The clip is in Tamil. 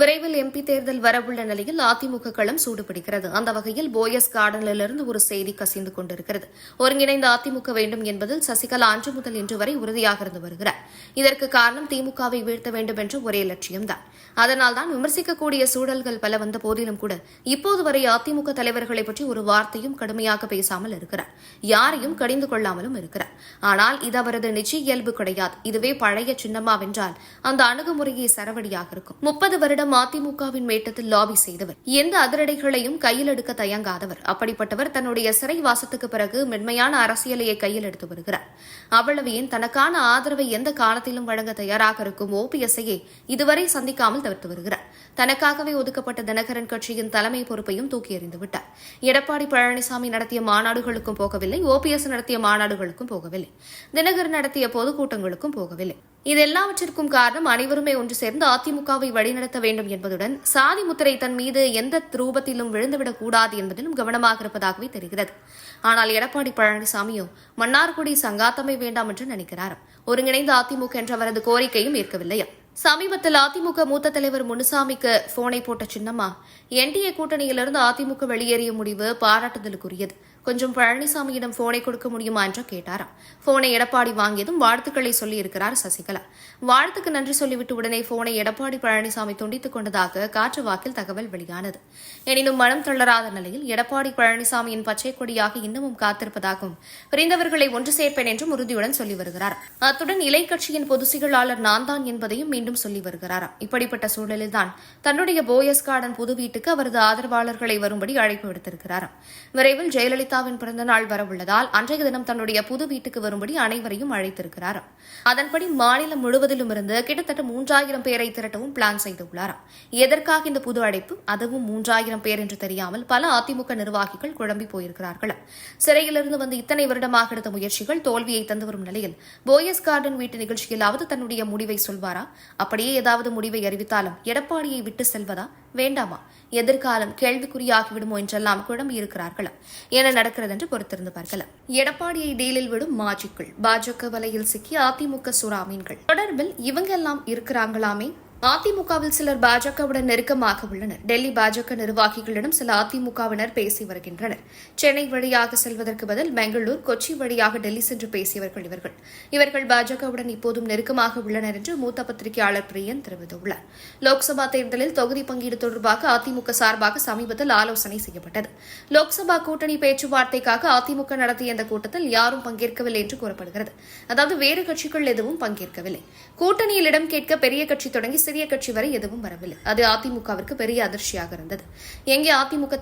விரைவில் எம்பி தேர்தல் வரவுள்ள நிலையில் அதிமுக களம் சூடுபிடிக்கிறது. அந்த வகையில் போயஸ் கார்டனிலிருந்து ஒரு செய்தி கசிந்து கொண்டிருக்கிறது. ஒருங்கிணைந்த அதிமுக வேண்டும் என்பதில் சசிகலா அன்று முதல் இன்று வரை உறுதியாக இருந்து வருகிறார். இதற்கு காரணம் திமுகவை வீழ்த்த வேண்டும் என்ற ஒரே லட்சியம்தான். அதனால்தான் விமர்சிக்கக்கூடிய சூழல்கள் பல வந்த போதிலும் கூட இப்போது வரை அதிமுக தலைவர்களை பற்றி ஒரு வார்த்தையும் கடுமையாக பேசாமல் இருக்கிறார். யாரையும் கடிந்து கொள்ளாமலும் இருக்கிறார். ஆனால் இது அவரது நிச்சய இயல்பு கிடையாது. இதுவே பழைய சின்னம்மாவென்றால் அந்த அணுகுமுறையை சரவடியாக இருக்கும். முப்பது வருடம் அதிமுகவின் மேட்டத்தில் லாபி செய்தவர். எந்த அதிரடைகளையும் கையில் எடுக்க தயங்காதவர். அப்படிப்பட்டவர் தன்னுடைய சிறை வாசத்துக்கு பிறகு மென்மையான அரசியலையை கையில் எடுத்து வருகிறார். அவ்வளவையும் தனக்கான ஆதரவை எந்த காலத்திலும் வழங்க தயாராக இருக்கும் ஓபிஎஸ்ஐயை இதுவரை சந்திக்காமல் தவிர்த்து வருகிறார். தனக்காகவே ஒதுக்கப்பட்ட தினகரன் கட்சியின் தலைமை பொறுப்பையும் தூக்கி எறிந்துவிட்டார் எடப்பாடி பழனிசாமி நடத்திய மாநாடுகளுக்கும் போகவில்லை. ஓபிஎஸ் நடத்திய மாநாடுகளுக்கும் போகவில்லை. தினகரன் நடத்திய பொதுக்கூட்டங்களுக்கும் போகவில்லை. இது எல்லாவற்றிற்கும் காரணம் அனைவருமே ஒன்று சேர்ந்து அதிமுகவை வழிநடத்த வேண்டும் என்பதுடன் சாதி முத்திரை தன் மீது எந்த ரூபத்திலும் விழுந்துவிடக் கூடாது என்பதிலும் கவனமாக இருப்பதாகவே தெரிகிறது. ஆனால் எடப்பாடி பழனிசாமியோ மன்னார்குடி சங்காத்தமை வேண்டாம் என்று நினைக்கிறார் ஒருங்கிணைந்த அதிமுக என்ற அவரது கோரிக்கையும் ஏற்கவில்லையா சமீபத்தில் அதிமுக மூத்த தலைவர் முனுசாமிக்கு போனை போட்ட சின்னம்மா என்டிஏ கூட்டணியிலிருந்து அதிமுக வெளியேறிய முடிவு பாராட்டுதலுக்குரியது. கொஞ்சம் பழனிசாமியிடம் போனை கொடுக்க முடியுமா என்று கேட்டாராம். போனை எடப்பாடி வாங்கியதும் வாழ்த்துக்களை சொல்லியிருக்கிறார் சசிகலா. வாழ்த்துக்கு நன்றி சொல்லிவிட்டு உடனே போனை எடப்பாடி பழனிசாமி துண்டித்துக் கொண்டதாக காற்று வாக்கில் தகவல் வெளியானது. எனினும் மனம் தளராத நிலையில் எடப்பாடி பழனிசாமியின் பச்சை கொடியாக இன்னமும் காத்திருப்பதாகவும் பிரிந்தவர்களை ஒன்று சேர்ப்பேன் என்றும் உறுதியுடன் சொல்லி வருகிறார். அத்துடன் இலை கட்சியின் பொதுச் செயலாளர் நான் தான் என்பதையும் மீண்டும் மீண்டும் சொல்லி வருகிறாராம். இப்படிப்பட்ட சூழலில்தான் தன்னுடைய போயஸ் கார்டன் புது வீட்டுக்கு அவரது ஆதரவாளர்களை வரும்படி அழைப்பு விடுத்திருக்கிறாராம். விரைவில் ஜெயலலிதாவின் பிறந்தநாள் வரவுள்ளதால் அன்றைய தினம் தன்னுடைய புது வீட்டுக்கு வரும்படி அனைவரையும் அழைத்திருக்கிறாராம். அதன்படி மாநிலம் முழுவதிலும் இருந்து கிட்டத்தட்ட மூன்றாயிரம் பேரை திரட்டவும் பிளான் செய்துள்ளாராம். எதற்காக இந்த புது அழைப்பு? அதுவும் மூன்றாயிரம் பேர் என்று தெரியாமல் பல அதிமுக நிர்வாகிகள் குழம்பி போயிருக்கிறார்களாம். சிறையிலிருந்து வந்து இத்தனை வருடமாக எடுத்த முயற்சிகள் தோல்வியை தந்து வரும் நிலையில் போயஸ் கார்டன் வீட்டு நிகழ்ச்சியிலாவது தன்னுடைய முடிவை சொல்வாரா? அப்படியே ஏதாவது முடிவை அறிவித்தாலும் எடப்பாடியை விட்டு செல்வதா? வேண்டாமா? எதிர்காலம் கேள்விக்குறியாகிவிடுமோ என்றெல்லாம் குழம்பி இருக்கிறார்களா என்ன நடக்கிறது என்று பொறுத்திருந்து பார்க்கலாம். எடப்பாடியை டீலில் விடும் மாஜிக்கள் பாஜக வலையில் சிக்கி அதிமுக சுறாமீன்கள் தொடர்பில் இவங்க எல்லாம் இருக்கிறாங்களாமே? அதிமுகவில் சிலர் பாஜகவுடன் நெருக்கமாக உள்ளனர். டெல்லி பாஜக நிர்வாகிகளிடம் சில அதிமுகவினர் பேசி வருகின்றனர். சென்னை வழியாக செல்வதற்கு பதில் பெங்களூர் கொச்சி வழியாக டெல்லி சென்று பேசியவர்கள் இவர்கள். இவர்கள் பாஜகவுடன் இப்போதும் நெருக்கமாக உள்ளனர் என்று மூத்த பத்திரிகையாளர் பிரியன் தெரிவித்துள்ளார். லோக்சபா தேர்தலில் தொகுதி பங்கீடு தொடர்பாக அதிமுக சார்பாக சமீபத்தில் ஆலோசனை செய்யப்பட்டது. லோக்சபா கூட்டணி பேச்சுவார்த்தைக்காக அதிமுக நடத்திய இந்த கூட்டத்தில் யாரும் பங்கேற்கவில்லை என்று கூறப்படுகிறது. அதாவது வேறு கட்சிகள் எதுவும் பங்கேற்கவில்லை. கூட்டணியில் இடம் கேட்க பெரிய கட்சி தொடங்கி சிறிய கட்சி வரை எதுவும் வரவில்லை. அது அதிமுகவிற்கு பெரிய அதிர்ச்சியாக இருந்தது. எங்கே அதிமுக